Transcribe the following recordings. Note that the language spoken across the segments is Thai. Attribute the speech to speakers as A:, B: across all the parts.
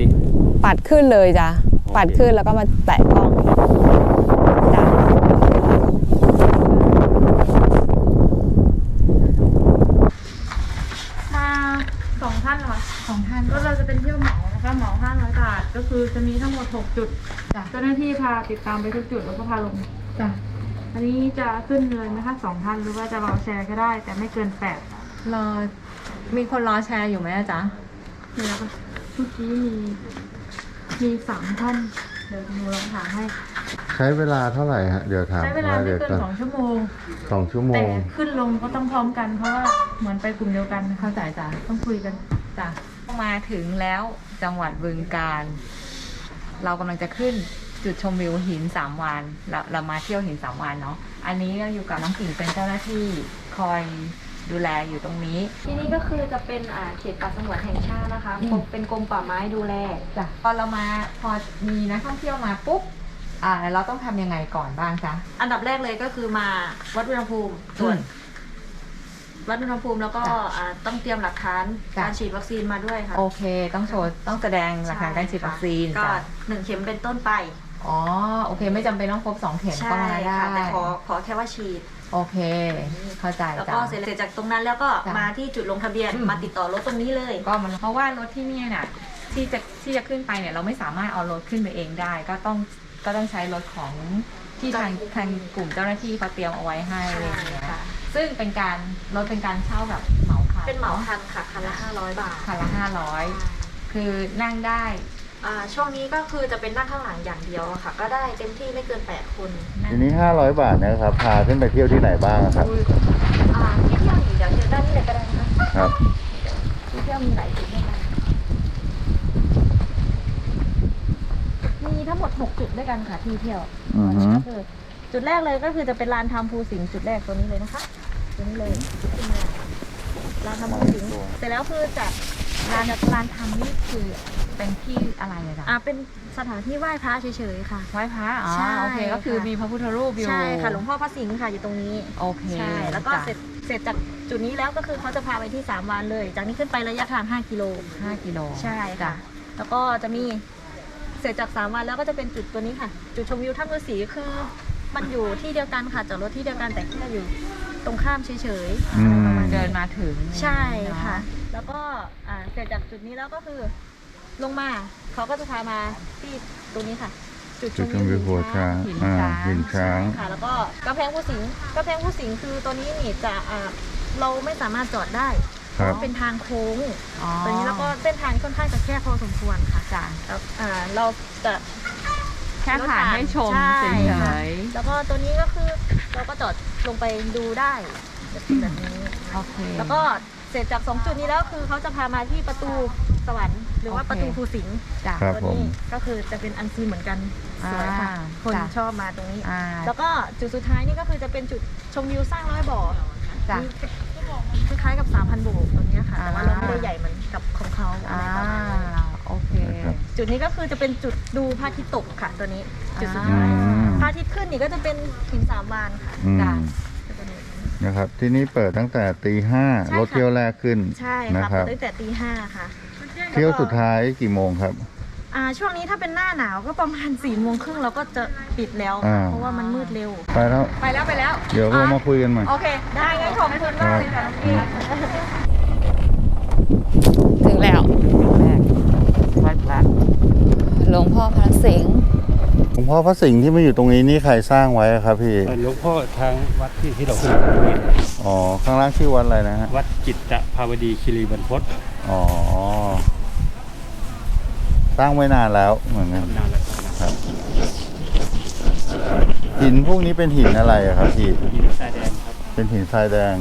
A: ดิ
B: ปัดขึ้นเลยจ้ะ ปัดขึ้นแล้วก็มาแตะกล้องจ้ะ
C: มาสองท่านนะคะ
B: สองท่าน
C: ก็เราจะเป็นเที่ยวเหมานะคะเหมาห้าร้อยบาท ก็คือจะมีทั้งหมดหกจุด
B: จ้ะ
C: เจ้าหน้าที่พาติดตามไปทุกจุดแล้วก็พาลง
B: จ้ะ
C: อันนี้จะขึ้นเลยนะคะสองท่านหรือว่าจะรอแชร์ก็ได้ แต่ไม่เกินแปด
B: รอมีคนรอแชร์อยู่ไหมอะจ๊ะ
C: นี่นะคะ เมื่อกี้มีมีสามท่านเดี๋ยวหนูลองถามให้
D: ใช้เวลาเท่าไหร่ฮะเดี๋ยวถาม
C: ใช้เวลาไม่
D: ดี๋ยว
C: เกินสองชั่วโมง
D: สองชั่วโม
C: แต่
D: ง
C: ขึ้นลงก็ต้องพร้อมกันเพราะว่าเหมือนไปกลุ่มเดียวกันนะคะ
B: เข้าใจจ้ะ
C: ต้องคุยกัน
B: จ้ะมาถึงแล้วจังหวัดบึงการ เรากำลังจะขึ้นจุดชมวิวหินสามวันเราเรามาเที่ยวหินสามวันเนาะอันนี้ก็อยู่กับน้องกิ่งเป็นเจ้าหน้าที่คอย ดูแลอยู่ตรงนี้
E: ที่นี่ก็คือจะเป็นอ่าเขตป่าสงวนแห่งชาตินะคะ
B: อืม
E: กรมเป็นกรมป่าไม้ดูแล
B: จ้ะพอเรามาพอมีนักท่องเที่ยวมาปุ๊บอ่าเราต้องทำยังไงก่อนบ้างจ๊ะ
E: อันดับแรกเลยก็คือมาวัดอุณหภูมิตรวจ
B: อืม
E: วัดอุณหภูมิแล้วก็
B: จ้ะ
E: อ่าต้องเตรียมหลักฐาน
B: จ้ะ
E: การฉีดวัคซีนมาด้วยค่ะ
B: โอเคต้องโชว์ต้องแสดงหลักฐานการฉีดวัคซีน
E: ก็
B: จ้ะ
E: หนึ่งเข็มเป็นต้นไป
B: อ๋อโอเค ไม่จำเป็นต้องครบสองเข็ม
E: ใช่
B: ก็มาได้
E: ค่ะแต่ขอขอแค่ว่าฉีด
B: โอเค เข้าใจ
E: แล้ว
B: จ้ะ
E: ก็เสร็จเสร็จจากตรงนั้นแล้วก็
B: จ้ะ
E: มาที่จุดลงทะเบียน
B: อืม
E: มาติดต่อรถตรงนี้เลย
B: ก็มันเพราะว่ารถที่เนี่ยน่ะที่จะที่จะขึ้นไปเนี่ยเราไม่สามารถเอารถขึ้นไปเองได้ ก็ต้องก็ต้องใช้รถของที่ทางทางกลุ่มเจ้าหน้าที่เขาเตรียมเอาไว้ให้อะไรอย่างเงี้ย
E: ค่ะ
B: ซึ่งเป็นการรถเป็นการเช่าแบบเหมาคัน
E: เป็นเหมาคันค่ะคันละห้าร้อยบาท
B: คันละห้าร้อยคือนั่งได้
E: อ่าช่วงนี้ก็คือจะเป็นนั่งข้างหลังอย่างเดียวอะค่ะ ก็ได้เต็มที่ไม่เกินแปดคน
D: ทีนี้ 500 บาทนะครับ พาขึ้นไปเที่ยวที่ไหนบ้างอะครับ
E: อ่าที่เที่ยวอยู่เดี๋ยวเชิญด้านนี้เลยก็ได้นะคะ
D: ครับ
E: ที่เที่ยวมีหลายจุดด้วยกันมีทั้งหมด6จุดด้วยกันค่ะที่เที่ยว
D: อือฮึ
E: ก็คือจุดแรกเลยก็คือจะเป็นลานทำภูสิงห์จุดแรกตัวนี้เลยนะคะตัวนี้เลยขึ้นมาลานทำภูสิงห์เสร็จแล้วคือจาก
B: ร้านร้านทำนี่คือเป็นที่อะไรอะจ๊ะ
E: อ่าเป็นสถานที่ไหว้พระเฉยๆค่ะ
B: ไหว้พระอ๋อ
E: ใช่
B: โอเคก็คือ
E: ค่ะ
B: มีพระพุทธรูปอยู่
E: ใช่ค่ะหลวงพ่อพระสิงห์ค่ะอยู่ตรงนี้
B: โอเค
E: ใช่ แล้วก็
B: จ้ะ
E: เสร็จเสร็จจากจุดนี้แล้วก็คือเขาจะพาไปที่สามวันเลย จากนี้ขึ้นไประยะทาง 5 กิโล
B: ห้ากิโล
E: ใช่ค่ะ แล้วก็จะมีเสร็จจากสามวันแล้วก็จะเป็นจุดตัวนี้ค่ะ จุดชมวิวถ้ำฤาษีคือ มันอยู่ที่เดียวกันค่ะจอดรถที่เดียวกันแต่แค่อยู่ตรงข้ามเฉยๆ
D: อืม
E: อะไรประมาณ
B: เดิ
E: นี้
B: นมาถึง
E: ใช่
B: เนอ
E: ค่ะ แล้วก็อ่าเสร็จจากจุดนี้แล้วก็คือลงมาเขาก็จะพามาที่ตรงนี้ค่ะ จุดช
D: จุด
E: ม
D: ชมวิ
E: วิ
D: ว
E: ว
D: หัวช้าง
B: หิน
D: อ่า
B: ช้าง
D: หินช้าง
E: ค่ะ แล้วก็กำแพงผู้สิงห์กำแพงผู้สิงห์คือตัวนี้นี่จะอ่าเราไม่สามารถจอดได้เพ
D: ครับ
E: ราะเป็นทางโค้ง
B: อ๋อ
E: ตัวนี้แล้วก็เส้นทางค่อนข้างจะแคบพอสมควรค่ะ
B: จ้ะ
E: แล้วอ่าเราจะ
B: แค่ผ่านให้ชม
E: ใช่
B: เฉ
E: ค่ะ
B: ย
E: แล้วก็ตัวนี้ก็คือเราก็จอดลงไปดูได้จะเป็นแบบนี้
B: ๆโอเค
E: แล้วก็ เสร็จจากสองจุดนี้แล้วคือเขาจะพามาที่ประตูสวรรค์หรือว่า
B: โอเค
E: ประตูภูสิงห์
B: จ้ะ
D: ครับ
E: ตัวนี้
D: ผม
E: ก็คือจะเป็นอันซีนเหมือนกันสวยค่ะ
B: อ่า
E: คน
B: จ้ะ
E: ชอบมาตรงนี้
B: อ่า
E: แล้วก็จุดสุดท้ายนี่ก็คือจะเป็นจุดชมวิวสร้างร้อยบ่อ
B: จ้ะ
E: มีคล้ายๆกับ 3,000โบกตรงเนี้ยค่ะ แต่ว่า
B: อ่า
E: เราไม่ได้ใหญ่เหมือนกับของเขาอะ
B: อ่า
E: ไรประมาณนี้
B: โอเค
D: ครับ
E: จุดนี้ก็คือจะเป็นจุดดูพระอาทิตย์ตกค่ะ ตัวนี้จุดสุด
D: อื
E: ท้าย
D: ม
E: พระอาทิตย์ขึ้นนี่ก็จะเป็นหินสามวานค่ะ
D: อืม
B: จ้ะ
E: จะเป็ นแบบนี้
D: นะครับ ที่นี่เปิดตั้งแต่ตีห้า
E: ใช่ค่ะ
D: รถเที่ยวแรกขึ้น
E: ใช่
D: นะ
E: ค่ะ
D: ครับ
E: เปิดตั้งแต่ตีห้าค่ะ
D: เที่ยวสุดท้ายกี่โมงครับ
E: อ่าช่วงนี้ถ้าเป็นหน้าหนาวก็ประมาณสี่โมงครึ่งเราก็จะปิดแล้ว
D: อ่า
E: ค่ะเพราะว่ามันมืดเร็ว
D: ไปแล้ว
B: ไปแล้วไปแล้ว
D: เดี๋ยวเรามาคุยกันใหม่
B: โอเค ได้งั้นขอบคุณมากเลยค่ะน้องพี่ถึงแล้ววัดวัดหลวงพ่อพระสิงห์
D: หลวงพ่อพระสิงห์ที่มาอยู่ตรงนี้นี่ใครสร้างไว้อะครับพี่
A: เอ่อหลวงพ่อทางวัดที่ที่เราขึ้นมาเนี่ย
D: อ๋อข้างล่างชื่อวัดอะไรนะฮะ
A: วัดจิตตภาวดีคีรีบรรพต
D: อ๋อสร้างไว้นานแล้วเหมือนกัน
A: นานแล้วนะครับ
D: หินพวกนี้เป็นหินอะไรอะครับพี่
A: หินทรายแดงครับ
D: เป็นหินทรายแดง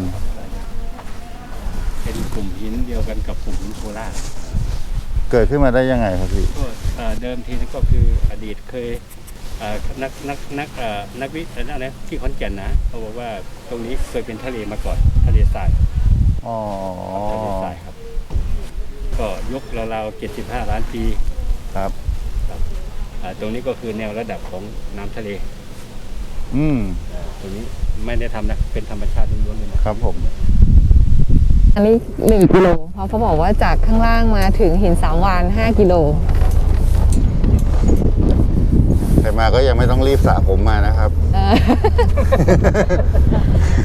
A: เป็นกลุ่มหินเดียวกันกับกลุ่มหินโคราช
D: เกิดขึ้นมาได้ยังไงครับพี่
A: ก็เอ่อเดิมทีก็คืออดีตเคยเอ่อ นักนักนักเอ่อนักวิทย์อะไรนะที่ขอนแก่นนะเขาบอกว่าตรงนี้เคยเป็นทะเลมาก่อนทะเลทราย
D: อ๋อ
A: ทะเลทรายครับ ก็ยกราวๆ75ล้านปี
D: ครับ
A: อ่าตรงนี้ก็คือแนวระดับของน้ำทะเล
D: อืม
A: อ่าตรงนี้ไม่ได้ทำนะ เป็นธรรมชาติล้วนๆเลยนะครับ
D: ผม
B: อันนี้หนึ่งกิโล เพราะเขาบอกว่าจากข้างล่างมาถึงหินสามวานห้ากิโล
D: ใครมาก็ยังไม่ต้องรีบสระผมมานะครับ
F: เออ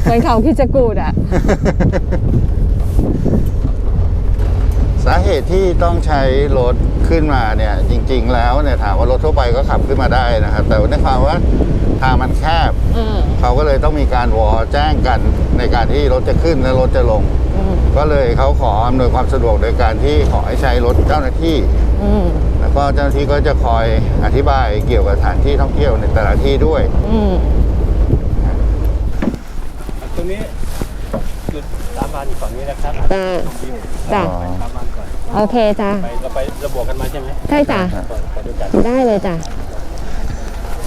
F: เหมือนเขาคิดจะกูดอะ
D: สาเหตุที่ต้องใช้รถขึ้นมาเนี่ย จริง ๆ แล้วเนี่ยถามว่ารถทั่วไปก็ขับขึ้นมาได้นะครับ แต่ในความว่าทางมันแคบ
F: อืม
D: เขาก็เลยต้องมีการวอแจ้งกันในการที่รถจะขึ้นและรถจะลง
F: อืม
D: ก็เลยเขาขออำนวยความสะดวกโดยการที่ขอให้ใช้รถเจ้าหน้าที่
F: อืม
D: แล้ว ก็เจ้าหน้าที่ก็จะคอยอธิบายเกี่ยวกับสถานที่ท่องเที่ยวในแต่ละที่ด้วย
F: อืม
A: ตรงนี้จุดสามานอยู่ฝั่งนี้นะครับ
F: จ้าจ้ะ
D: อ๋อ
A: ไปสามานก่อน
F: โอเคจ้า
A: ไปเราไปเราบวกกันมาใช่ไหม
F: ใช่จ้ะ
A: ไปไปด้วยกัน
F: ได้เลยจ้ะ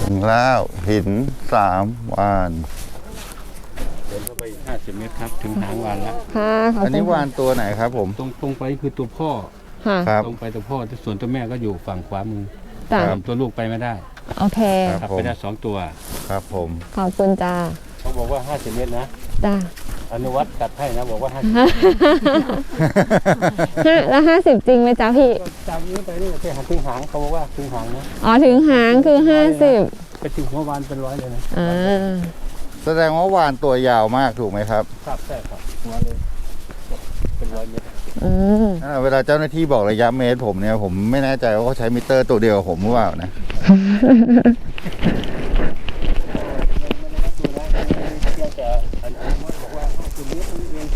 D: ถึงแล้วหินสามวาน
A: เดินเข้าไปอีก50เมตรครับ ถึงหางวานแล้ว
F: ค่ะขอบ
D: อัน
F: คุ
D: นี้
F: ณ
D: วานตัวไหนครับผม
A: ตรงตรงไปคือตัวพ่อ
F: ค่ะ
D: ครับ
A: ตรงไปตัวพ่อส่วนตัวแม่ก็อยู่ฝั่งขวามือ
F: จ้ะ
D: ครับ
A: ตัวลูกไปไม่ได้
F: โอเค
D: ครับ
A: ขับ
D: ผม
A: ไปได้สองตัว
D: ครับผม
F: ขอบคุณจ้า
A: เขาบอกว่า50เมตรนะ
F: จ้า
A: อนุวัตตัดให้นะบอกว่า50
F: ห้าแล้วห้าสิบจริงไหมจ๊ะพี่
A: จากนี้ไปนี่แค่หางถึงหางเขาบอกว่าถึงหางนะ
F: อ๋อถึงหางคือห้าสิบ
A: ไปถึงหัววานเป็นร้อยเลยนะ
F: อ่า
D: แสดงว่าวานตัวยาวมากถูกไหมครับ
A: ครับใช่ครับหัวเลยเป็นร้อยเมตร
F: อืม
D: อ่าเวลาเจ้าหน้าที่บอกระยะเมตรผมเนี่ย ผมไม่แน่ใจว่าเขาใช้มิเตอร์ตัวเดียวกับผมหรือเปล่านะ
A: เพียงแต่อันนี้บอกว่า50เมตรเท่านี้เอง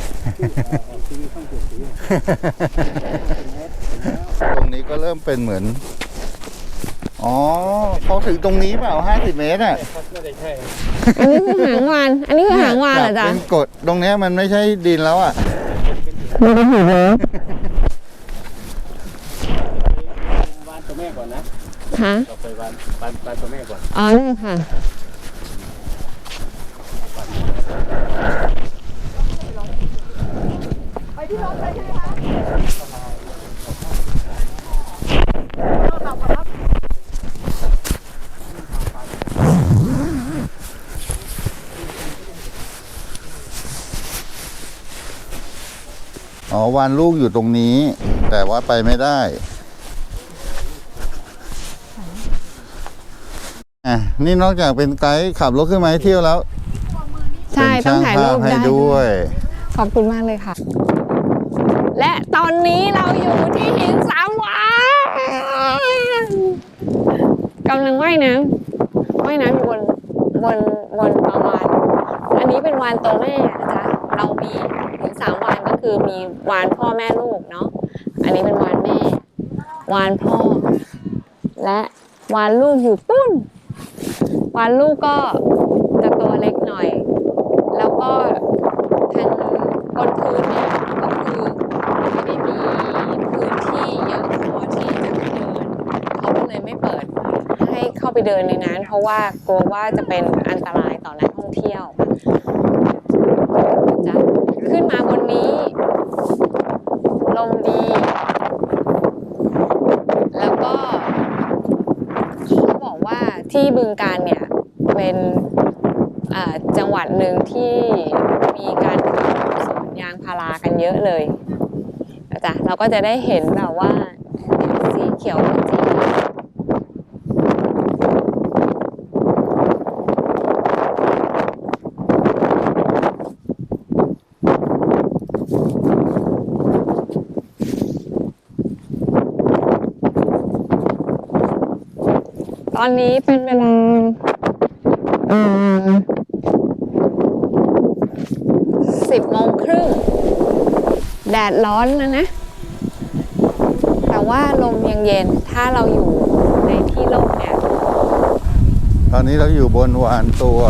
A: ที่มีข้างเกิดสี
D: ตรงนี้ก็เริ่มเป็นเหมือน อ๋อเขาถึงตรงนี้เปล่า50เมตรอะ
A: ครับไม่ได้ใช่
F: อันนี้คือหางวาน อันนี้คือหางวานเหรอจ๊ะ
D: เป็นกฎตรงเนี้ยมันไม่ใช่ดินแล้วอะ
F: ไม่ได้หินนะ
A: วานตัวแม่ก่อนนะ
F: ค่ะ
A: เราไปวานวานวานตัวแม่ก่อน
F: อ๋อได้ค่ะ
D: วานลูกอยู่ตรงนี้ แต่ว่าไปไม่ได้อะนี่นอกจากเป็นไกด์ขับรถขึ้นมาให้เที่ยวแล้ว
F: ใช่
D: เป็น
F: ต้อง
D: ช่าง
F: ถ่าย
D: ภา
F: รู
D: พ
F: ป
D: ให้
F: ได้
D: ด้วย
F: ขอบคุณมากเลยค่ะ และตอนนี้เราอยู่ที่หินสามวานกำลังว่ายน้ำว่ายน้ำอยู่บนบนบนปลาวานอันนี้เป็นวานตัวแม่นะจ๊ะเรามี หินสามวานก็คือมีวานพ่อแม่ลูกเนาะอันนี้เป็นวานแม่ วานพ่อ และวานลูกอยู่ปุ้น วานลูกก็จะตัวเล็กหน่อย แล้วก็ทางบนพื้นเนี่ยก็คือไม่ได้มีพื้นที่เยอะพอที่จะเดินเขาก็เลยไม่เปิดให้เข้าไปเดินในนั้น เพราะว่ากลัวว่าจะเป็นอันตรายต่อนักท่องเที่ยวจะ ขึ้นมาบนนี้ ลมดี แล้วก็เขาบอกว่าที่บึงการเนี่ยเป็นจังหวัดหนึ่งที่มีการสวนยางพารากันเยอะเลยนะจ๊ะเราก็จะได้เห็นแบบว่าสีเขียวขจีต อนนี้เป็นเวลาสิบโมงครึ่ง แดดร้อนนะนะ แต่ว่าลมยังเย็น ถ้าเราอยู่ในที่ร่มเนี่ย
D: ตอนนี้เราอยู่บนวานตัว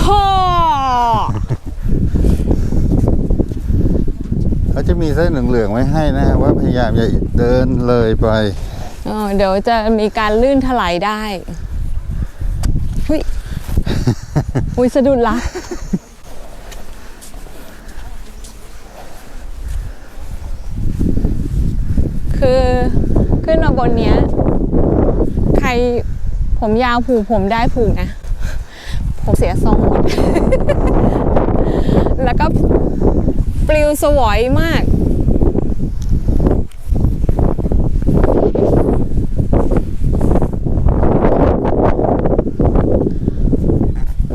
F: พ่อ
D: เขาจะมีเส้นเหลืองๆไว้ให้นะ ว่าพยายามอย่าเดินเลยไป
F: เดี๋ยวจะมีการลื่นถลายได้หุยหุยสะดุดละคือขึ้นมาบนเนี้ย ใครผมยาวผูกผมได้ผูกนะ ผมเสียทรงหมด แล้วก็ปลิวสวอยมาก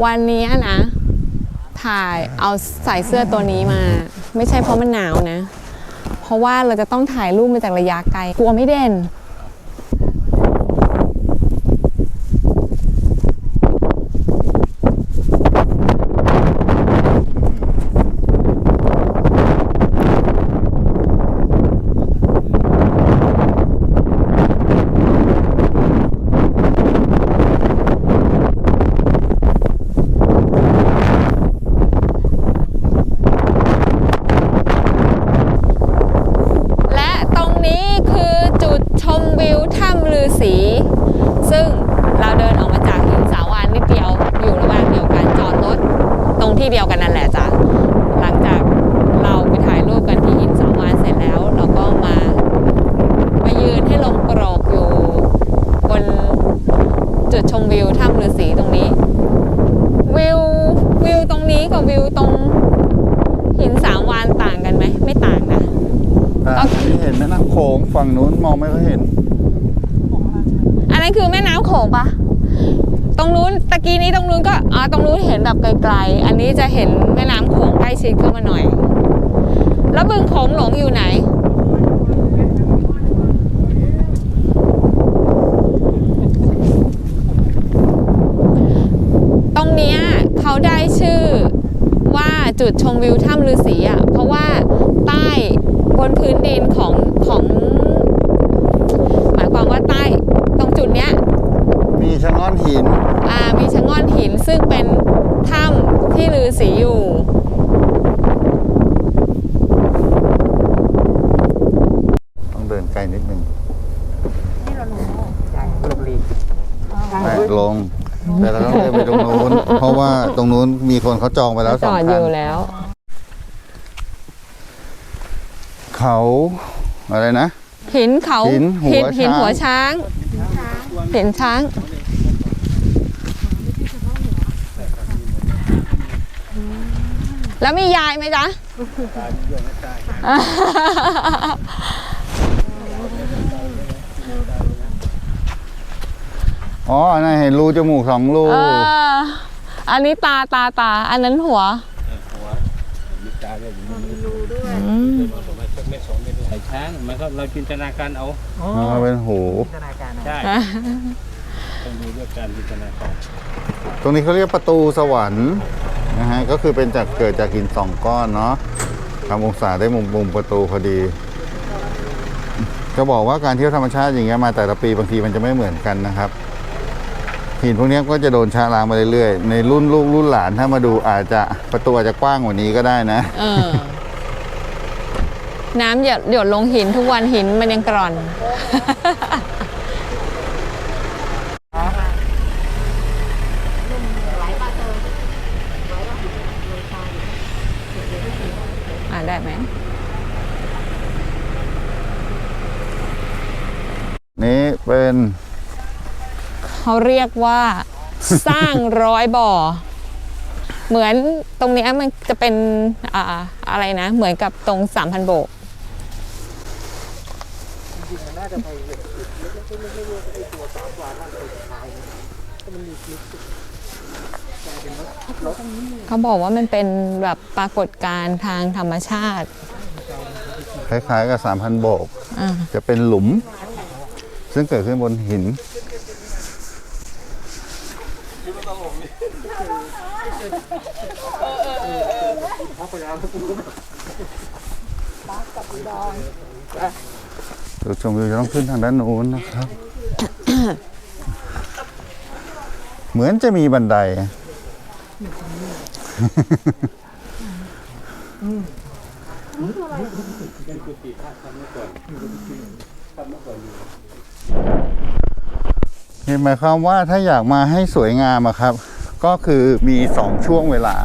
F: วันนี้นะ ถ่ายเอาใส่เสื้อตัวนี้มา ไม่ใช่เพราะมันหนาวนะ เพราะว่าเราจะต้องถ่ายรูปมาจากระยะไกล กลัวไม่เด่น และตรงนี้คือจุดชมวิวถ้ำลือสี ซึ่งเราเดินออกมาจากหินสาวานนิดเดียว อยู่ระหว่างเดียวกันจอดรถตรงที่เดียวกันนั่นแหละจ้ะ หลังจากเราไปถ่ายรูปกันที่หินสาวานเสร็จแล้ว เราก็มา มายืนให้ลมโกรกอยู่ บนจุดชมวิวถ้ำลือสีตรงนี้ วิววิวตรงนี้ กับวิวตรงหินสามวานต่างกันไหม ไม่ต่างนะ
D: อ่าอันนี้เห็นแม่น้ำโขงฝั่งนู้นมองไม่ค่อยเห็น
F: อันนั้นคือแม่น้ำโขงปะตรงนู้นตะกี้นี้ตรงนู้นก็อ่าตรงนู้นเห็นแบบไกลๆ อันนี้จะเห็นแม่น้ำโขงใกล้ชิดเข้ามาหน่อย แล้วบึงโขงหลงอยู่ไหน ตรงเนี้ยเขาได้ชื่อว่า จุดชมวิวถ้ำฤาษีอะเพราะว่าใต้บนพื้นดินของของ หมายความว่าใต้ตรงจุดเนี้ย
D: มีชะง่อนหิน
F: อ่ามีชะง่อนหินซึ่งเป็นถ้ำที่ลือสีอยู่
D: ต้องเดินไกลนิดนึงไม่ลง แต่เราต้องเดินไปตรงนู้น เพราะว่าตรงนู้นมีค นเขาจองไปแล้วส
F: จ
D: อง
F: อดอ
D: คัน
F: ยู่แล้ว
D: เขาอะไรนะ
F: หินเขา
D: หินหัว
F: หินหิน
D: ช้าง
F: หัวช้างหินช้าง แล้วมียายไหมจ๊ะ
D: อ๋ออันนั้นเห็นรูจมูกสองรู
F: เออ อันนี้ตาตาตา อันนั้นหัว
A: มีตาด้วยมี
F: อืม
A: ประมาณสักเมตรสองเมตรไอ้ช้างมันก็เราจินตนาการเอา
D: อ๋อเป็นหู
A: ใช่ต้องดูด้วยการจินตนาการ
D: ตรงนี้เขาเรียกประตูสวรรค์นะฮะก็คือเป็นจากเกิดจากหินสองก้อนเนาะทำองศาได้มุมมุมประตูพอดีจะบอกว่าการเที่ยวธรรมชาติอย่างเงี้ยมาแต่ละปีบางทีมันจะไม่เหมือนกันนะครับ หินพวกเนี้ยก็จะโดนชะล้างมาเรื่อยๆ ในรุ่นลูกรุ่นหลานถ้ามาดูอาจจะประตูอาจจะกว้างกว่านี้ก็ได้นะ
F: เออ น้ำหยดหยดลงหินทุกวันหินมันยังกร่อน อ่าได้ไหม
D: นี่เป็น
F: เขาเรียกว่าสร้างร้อยบ่อ เหมือนตรงเนี้ยมันจะเป็นอ่าอะไรนะ เหมือนกับตรงสามพันโบกเขาบอกว่ามันเป็นแบบปรากฏการณ์ทางธรรมชาติ
D: คล้ายๆกับสามพันโบก
F: อ่า
D: จะเป็นหลุม ซึ่งเกิดขึ้นบนหิน จุดชมวิวจะต้องขึ้นทางด้านโน้นนะครับ เหมือนจะมีบันไดนี่หมายความว่าถ้าอยากมาให้สวยงามอะครับ ก็คือมีสองช่วงเวลา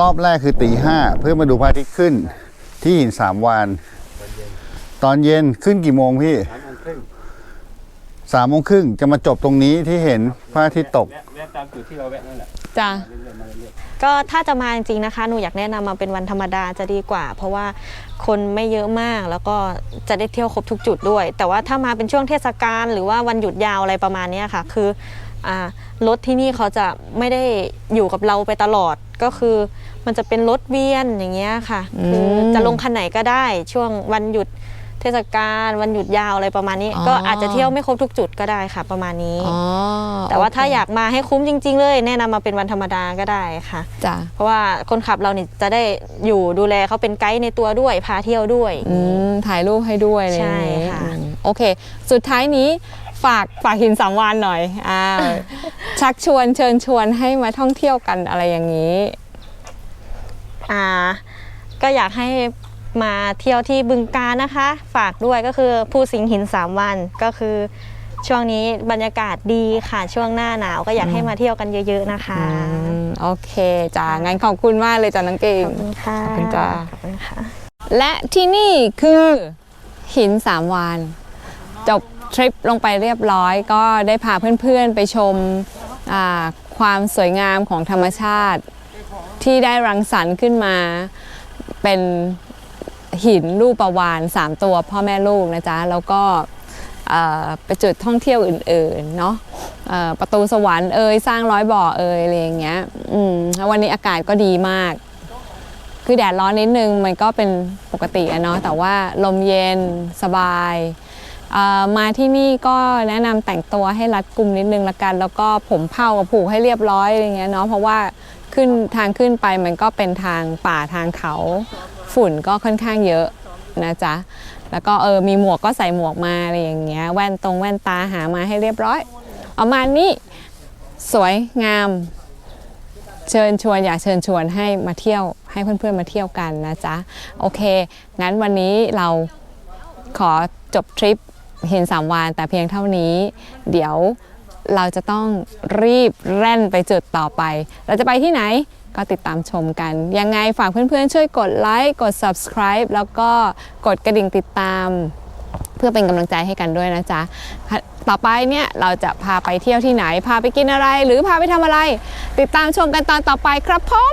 D: รอบแรกคือตีห้าเพื่อมาดูพระอาทิตย์ขึ้น ที่หินสามวานตอนเย็นขึ้นกี่โมงพี่
A: สามพันครึ่ง
D: สามโมงครึ่งจะมาจบตรงนี้ที่เห็นพระอาทิตย์ตก
A: แวะแวะตามจุดที่เราแวะนั่นแหละ
F: จ้ะ
A: เรื่อยๆมาเรื่อย
E: ก็ถ้าจะมาจริงๆนะคะ หนูอยากแนะนำมาเป็นวันธรรมดาจะดีกว่า เพราะว่าคนไม่เยอะมากแล้วก็จะได้เที่ยวครบทุกจุดด้วย แต่ว่าถ้ามาเป็นช่วงเทศกาลหรือว่าวันหยุดยาวอะไรประมาณเนี้ยค่ะ คืออ่า รถที่นี่เขาจะไม่ได้อยู่กับเราไปตลอดก็คือมันจะเป็นรถเวียนอย่างเงี้ยค่ะ คือจะลงคันไหนก็ได้ช่วงวันหยุดเทศกาลวันหยุดยาวอะไรประมาณนี้
F: อ๋อ
E: ก็อาจจะเที่ยวไม่ครบทุกจุดก็ได้ค่ะ ประมาณนี้
F: อ๋อ
E: แต่ว่าถ้า
F: โเค
E: อยากมาให้คุ้มจริง ๆ เลย แนะนำมาเป็นวันธรรมดาก็ได้ค่ะ
F: จ้ะ
E: เพราะว่าคนขับเราเนี่ยจะได้อยู่ดูแลเขาเป็นไกด์ในตัวด้วยพาเที่ยวด้วย
F: อืมถ่ายรูปให้ด้วยอะไรอย่างงี้
E: ใช่ค่ะ
F: อืมโอเค สุดท้ายนี้ ฝากฝากหินสามวานหน่อยอ่าชักชวนเชิญชวนให้มาท่องเที่ยวกันอะไรอย่างนี้
E: อ่า ก็อยากให้มาเที่ยวที่บึงการนะคะ ฝากด้วยก็คือภูสิงห์หินสามวันก็คือช่วงนี้บรรยากาศดีค่ะช่วงหน้าหนาวก็อยากให้มาเที่ยวกันเยอะ ๆนะคะ
F: อืมโอเคจ้างั้นขอบคุณมากเลยจ้าน้องเก่ง
E: ขอบคุณค่ะ
F: ขอบคุณจ้า
E: ขอบคุณค่ะ
F: และที่นี่คือหินสามวานจบ ทริปลงไปเรียบร้อย ก็ได้พาเพื่อนๆไปชมความสวยงามของธรรมชาติ ที่ได้รังสรรค์ขึ้นมาเป็นหินรูปประวาน3ตัวพ่อแม่ลูกนะจ๊ะ แล้วก็ไปจุดท่องเที่ยวอื่นๆเนาะประตูสวรรค์เอ่ยสร้างร้อยบ่อเอ่ยอะไรอย่างเงี้ยวันนี้อากาศก็ดีมาก คือแดดร้อนนิดนึงมันก็เป็นปกติอะเนาะแต่ว่าลมเย็นสบาย มาที่นี่ก็แนะนำแต่งตัวให้รัดกุมนิดนึงละกัน แล้วก็ผมเผากับผูกให้เรียบร้อยอะไรเงี้ยเนาะเพราะว่าขึ้นทางขึ้นไปมันก็เป็นทางป่าทางเขาฝุ่นก็ค่อนข้างเยอะนะจ๊ะแล้วก็เออมีหมวกก็ใส่หมวกมาอะไรอย่างเงี้ยแว่นตรงแว่นตาหามาให้เรียบร้อยประมานี้สวยงาม เชิญชวนอยากเชิญชวนให้มาเที่ยวให้เพื่อนๆมาเที่ยวกันนะจ๊ะโอเค งั้นวันนี้เราขอจบทริป เห็นสามวานแต่เพียงเท่านี้ เดี๋ยวเราจะต้องรีบแร่นไปจุดต่อไป เราจะไปที่ไหนก็ติดตามชมกัน ยังไงฝากเพื่อนๆ ช่วยกดไลค์กด subscribe แล้วก็กดกระดิ่งติดตาม เพื่อเป็นกำลังใจให้กันด้วยนะจ๊ะ ต่อไปเนี่ยเราจะพาไปเที่ยวที่ไหน พาไปกินอะไร หรือพาไปทำอะไร ติดตามชมกันตอนต่อไปครับผม